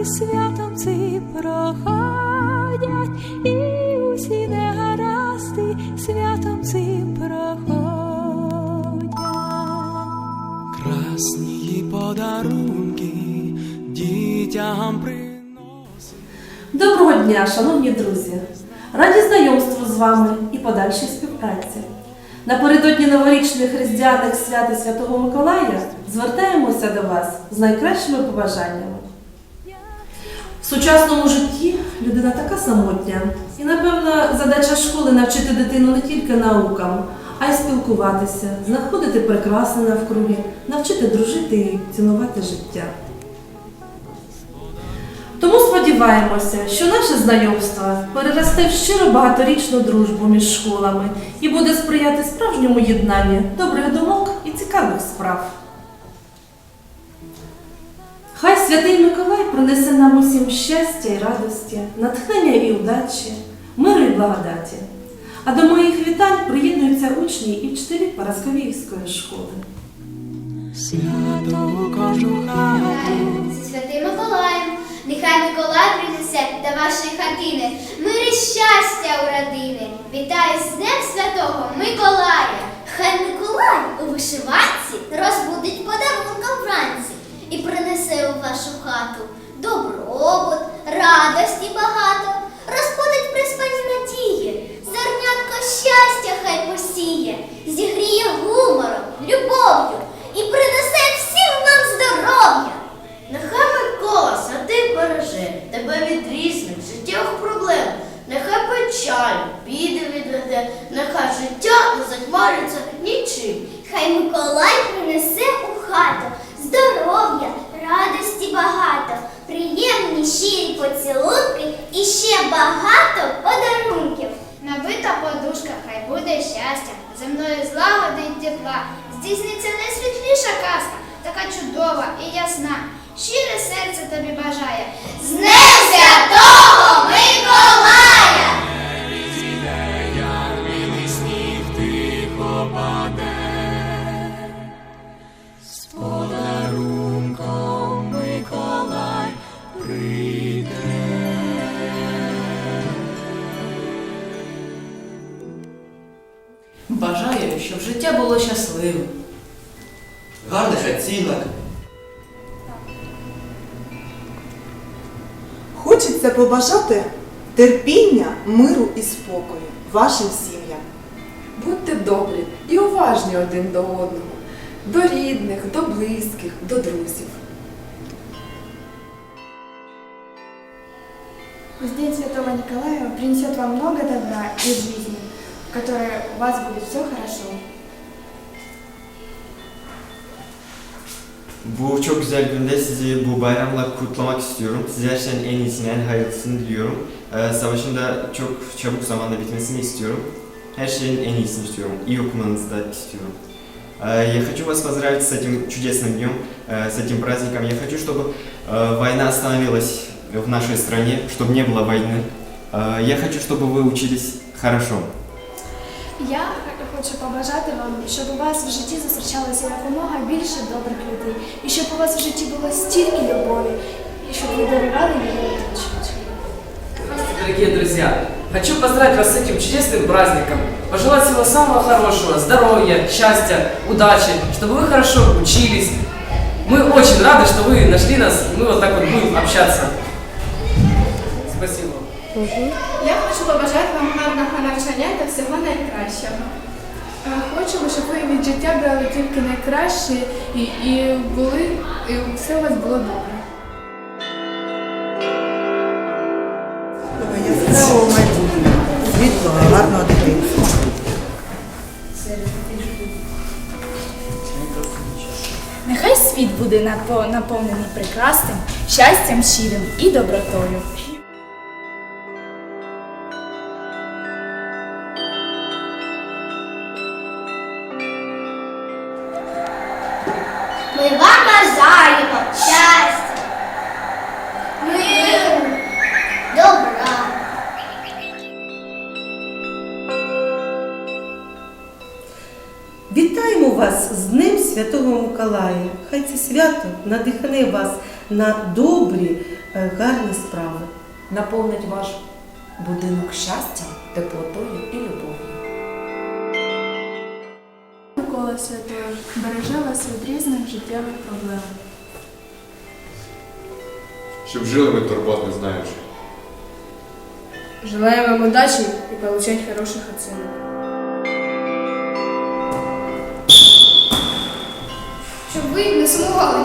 і святом ці проходять, і усі негаразди святом цим проходять. Красні подарунки дітям приносять. Доброго дня, шановні друзі! Раді знайомству з вами і подальшій співпраці. Напередодні новорічних різдвяних свят і Святого Миколая звертаємося до вас з найкращими побажаннями. В сучасному житті людина така самотня, і, напевно, задача школи навчити дитину не тільки наукам, а й спілкуватися, знаходити прекрасне навкруги, навчити дружити і цінувати життя. Тому сподіваємося, що наше знайомство переросте в щиро багаторічну дружбу між школами і буде сприяти справжньому єднанню добрих думок і цікавих справ. Хай святий Миколай принесе нам усім щастя і радості, натхнення і удачі, миру і благодаті. А до моїх вітань приєднуються учні і вчителі Парасковіївської школи. Свято хату. Святим Миколаєм, нехай Миколай принесе до вашої хатини мир і щастя у родини. Вітаю з Днем Святого Миколая! Хай Миколай у вишиванці розбудить подарунком вранці і принесе у вашу хату добробут, радості багато, розбудить приспані надії, зернятко щастя хай посіє, зігріє гумором, любов'ю і принесе всім нам здоров'я. Нехай Микола святий береже тебе від різних життєвих проблем. Нехай печаль, біди відведе, нехай життя не затьмариться нічим. Хай Миколай принесе у хату здоров'я, радості багато, Bahar життя було щасливим. гарних оцінок. Хочеться побажати терпіння, миру і спокою вашим сім'ям. Будьте добрі і уважні один до одного, до рідних, до близьких, до друзів. Пусть День Святого Николая принесет вам много добра и жизни, в которой у вас будет все хорошо. Bu çok güzel günde sizi bu bayramla kutlamak istiyorum. Size her şeyin en iyisini, en hayırlısını diliyorum. Ee, savaşın da çok çabuk zamanda bitmesini istiyorum. Her şeyin en iyisini istiyorum. İyi okumanızı da istiyorum. Э, Я хочу вас поздравить с этим чудесным днем, э, с этим праздником. Я хочу, чтобы э, война остановилась в нашей стране, чтобы не было войны. Э, Я хочу, чтобы вы учились хорошо. Я хочу побажати вам, щоб у вас в житті зустрічалося якомога більше добрих людей, і щоб у вас в житті було стільки любові, і щоб ви дарували її оточуючим. Здравствуйте, дорогие друзья! Хочу поздравить вас с этим чудесным праздником. Пожелать всего самого хорошего, здоровья, счастья, удачи, чтобы вы хорошо учились. Мы очень рады, что вы нашли нас, мы вот так вот будем общаться. Спасибо. Я хочу побажати вам гарного навчання та всього найкращого. Хочемо, щоб ви від життя брали тільки найкраще і, і були, і все у вас було добре. Яскравого майбутнього, світлого, гарного дитинства. Нехай світ буде напо- наповнений прекрасним, щастям щирим і добротою. Ми вам бажаємо щастя, миру, добра. Вітаємо вас з Днем Святого Миколая. Хай це свято надихне вас на добрі, е, гарні справи. наповнить ваш будинок щастям, теплотою і любов'ю. Святого береже вас від різних життєвих проблем. Щоб жили ми турбот не знаючи. Желаем вам удачи и получать хороших оценок. Щоб ви не сумували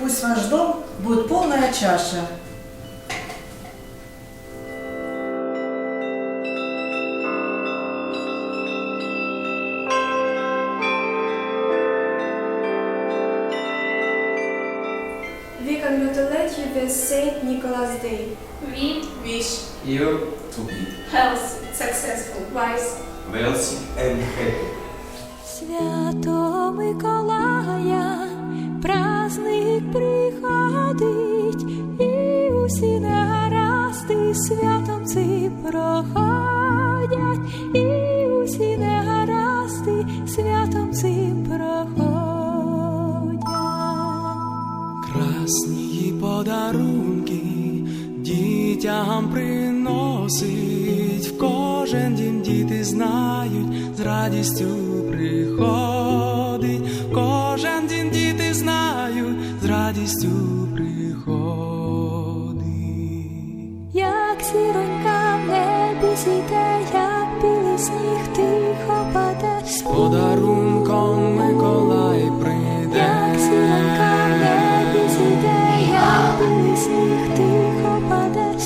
Пусть ваш дом будет полная чаша. We congratulate you with Saint Nicholas Day. We wish You to be health, successful, wise. wealthy and happy. Свято Миколая, і усі негаразди святом ці проходять, і усі негаразди святом ці проходять. Красні подарунки дітям приносить, в кожен дім діти знають, з радістю приходить, в кожен дім діти знають, з радістю зіронька в небі зійде, як білий сніг тихо паде, З подарунком Миколай прийде. як зіронька в небі зійде, як білий сніг тихо паде,